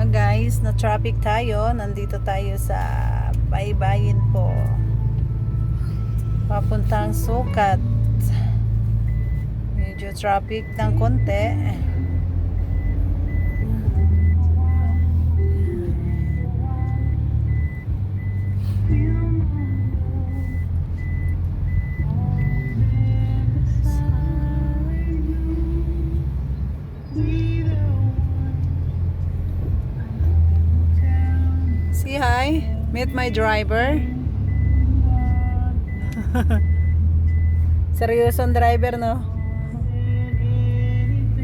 Ah, guys, na traffic tayo. Nandito tayo sa Baybayin po. Papuntang Sukat. Medyo traffic ng konti. Meet my driver. Seryosong driver, no?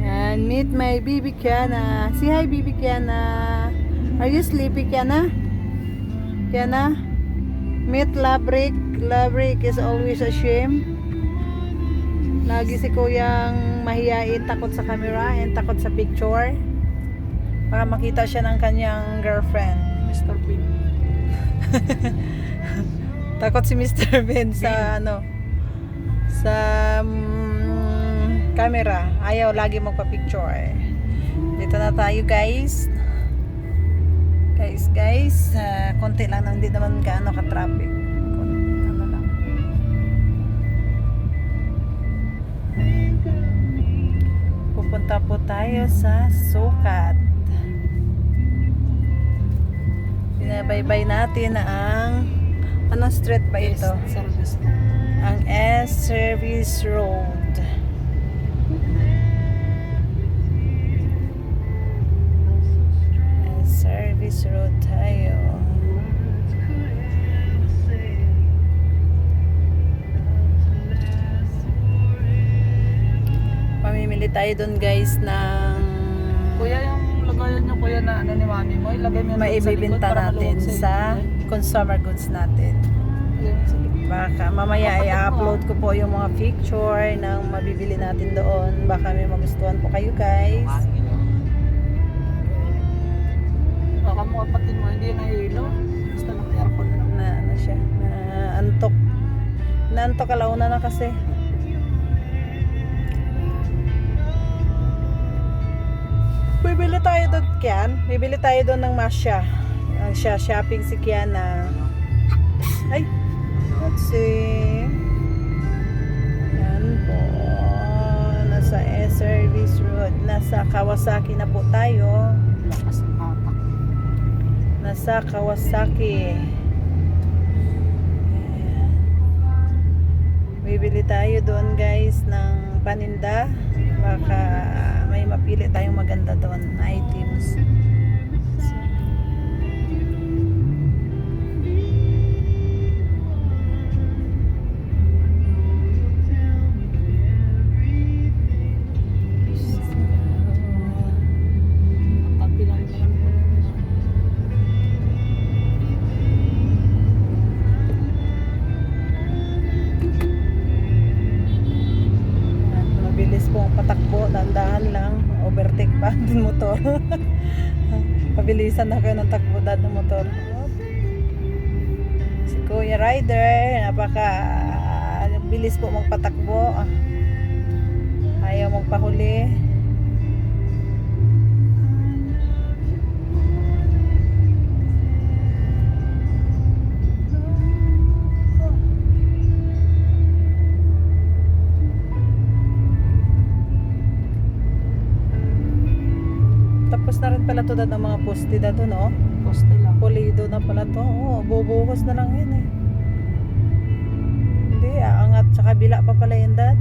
And meet my baby Kiana. Say hi, baby Kiana. Are you sleepy, Kiana? Kiana? Meet Labrik. Labrik is always ashamed. Lagi si kuyang mahiyain, takot sa camera, and takot sa picture. Para makita siya ng kanyang girlfriend. Mr. Bean. Takot si Mr. Ben sa ano sa mm, camera. Ayaw lagi magpa-picture. Dito na tayo, guys. Guys, guys, ah, konti lang nang hindi naman gaano ka-traffic. Ano lang. Pupunta po tayo sa Sukat. Binabaybay natin ang anong street ba ito? Service. Ang S Service Road. S Service Road tayo. Pamimili tayo doon guys ng ano ni mami mo, ilagay mo yun sa likod maibibenta para natin maluwag sa iyo. consumer goods natin. Ilagay mo sa likod. Baka mamaya i-upload ko po yung mga picture ng mabibili natin doon. Baka may magustuhan po kayo guys. Baka mo kapatid mo, hindi na hilo. Basta naka-aircon na lang. Na ano siya, na antok. Naantok alauna na kasi. Bibili tayo doon, Kian. Bibili tayo doon ng Masya. Ang siya, shopping si Kian na... Ay, let's see. Yan po. Nasa S-Service Road. Nasa Kawasaki na po tayo. Nasa Kawasaki. Bibili tayo doon guys ng paninda. Baka Mabilis patakbo, dandahan lang. Overtake pa ng motor. Pabilisan na kayo ng takbo dad ng motor. Si Kuya Rider, napaka bilis po magpatakbo. Ayaw magpahuli. Pala to dad ng mga poste dad no? Poste lang. Pulido na pala to. Oo, bubuhos na lang yan eh. Hindi, aangat sa kabila pa pala yan dad.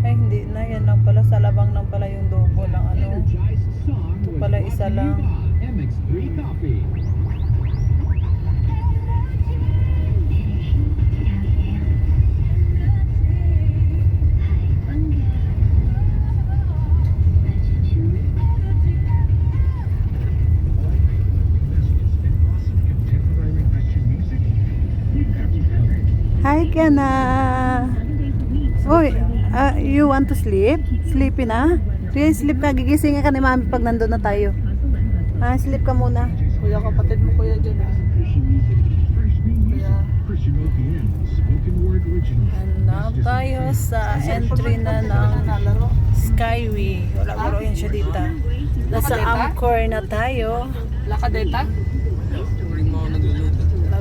Ay, hindi na. Yan lang pala. Sa labang lang pala yung double lang ano. Ito pala isa lang. MX3 Coffee. Hi, Kana. Oy, ah, you want to sleep? Sleepy na? Sige, sleep ka. Gigising ka ni mami pag nandun na tayo. Ah, sleep ka muna. Kuya, kapatid mo kuya dyan original. Hanap tayo sa entry na ng nalaro. Skyway. Wala ko rin siya dito. Nasa Angkor na tayo. Lakadeta?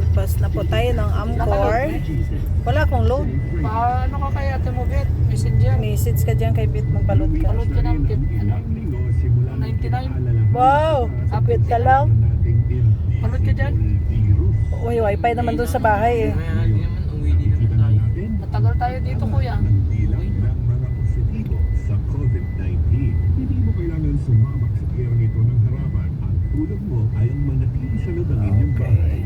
Lagpas na po tayo ng Angkor. Wala akong load. Paano ka kaya Bet? Messenger? Message ka dyan kay Bit, magpalot ka. Palot ka ng kit. Ano? Linggo, simula ng 99? Wow! Kapit ka lang. Palot ka dyan? Uy, wifi naman doon sa bahay eh. Matagal tayo dito, kuya. ang bilang ng mga positibo sa COVID-19. Hindi mo kailangan sumabak sa kiyang ito ng harapan. Ang tulog mo ay ang manatili sa loob ng inyong bahay.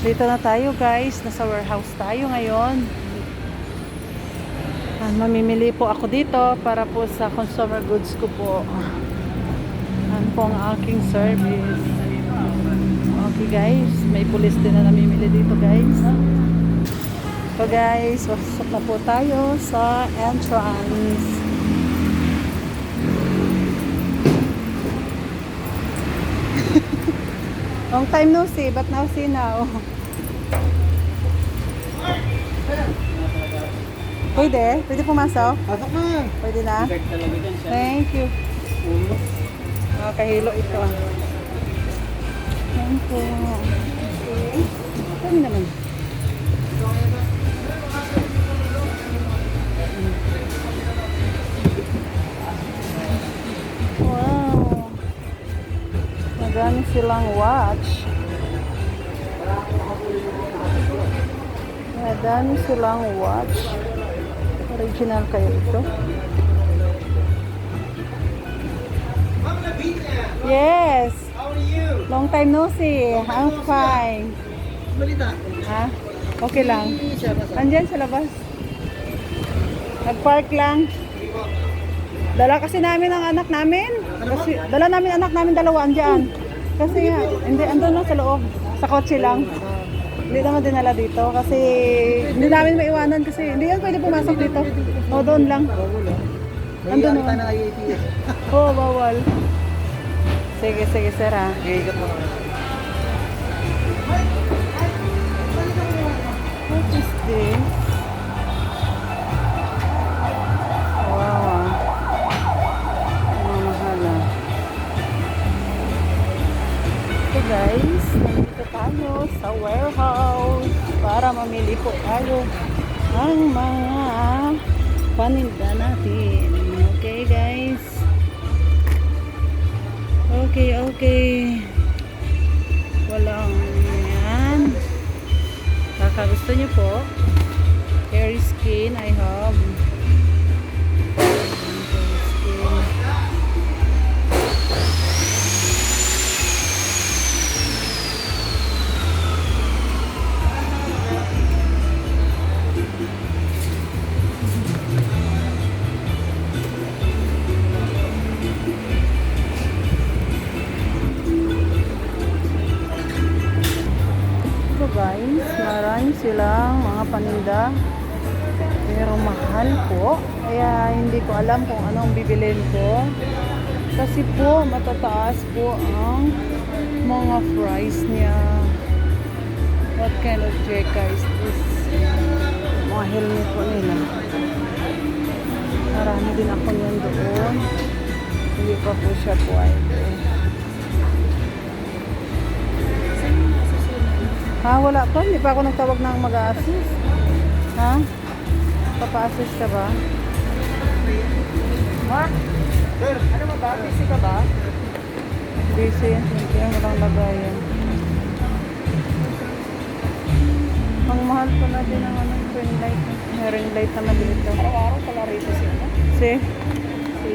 Dito na tayo guys. Nasa warehouse tayo ngayon. Ah, mamimili po ako dito para po sa consumer goods ko po. Ano po ang aking service. Okay guys, may pulis din na namimili dito guys. So guys, pasok na po tayo sa entrance. Long time no see, but now see now. Pwede? Pwede pumasok? Pasok na! Pwede na? Thank you. Ah, kahilo ito. Thank Ayan po. Kami naman. Madami silang watch. Madami silang watch. Original kayo ito. Yes. How are you? Long time no see. I'm fine. Balita. Ha? Okay lang. Ba sa? Labas. Nag-park lang. Dala kasi namin ang anak namin. Kasi, dala namin anak namin dalawa andyan. Kasi nga, hindi, andun lang sa loob. Sa kotse lang. Hindi naman dinala dito kasi hindi namin maiwanan kasi hindi yan pwede pumasok dito. O, doon lang. Andun naman. Oo, bawal. Sige, sige, sir ha. Gigat mo. Okay. Walang yan. Kaka gusto niyo po? Hair skin, I have. Silang mga paninda. Pero mahal po. Kaya hindi ko alam kung anong bibilin ko. Kasi po, matataas po ang mga fries niya. What kind of jeka is this? Mga helmet po nila. Marami din ako niyan doon. Hindi pa po siya pwede. Ha, wala pa. Hindi pa ako nagtawag ng mag-a-assist. Ha? Papa-assist ka ba? Mark? Sir, ano mo ba? Busy ka ba? Busy. Kaya walang lagayan. Ang mahal pa na din ang ano, ring light. May ring light naman dito. Araw-araw pala rito siya. no? Si? Si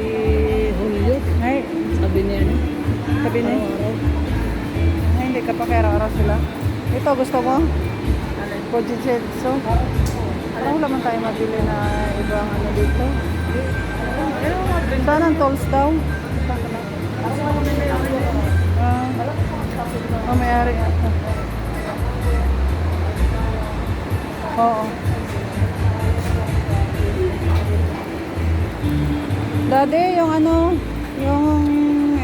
Julio. Ay, Sabi niya ano? sabi niya. Ay, hindi ka pa kaya araw sila. Ito, gusto mo? Fujitsu. Parang wala man tayo mabili na ibang ano dito. Saan ang tolls daw? Ah, oh, may-ari ata. Oo. Dati, yung ano, yung,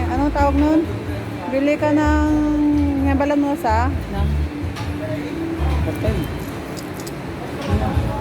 ano tawag nun? Bili ka ng ngabalan mo sa? Na? Patay.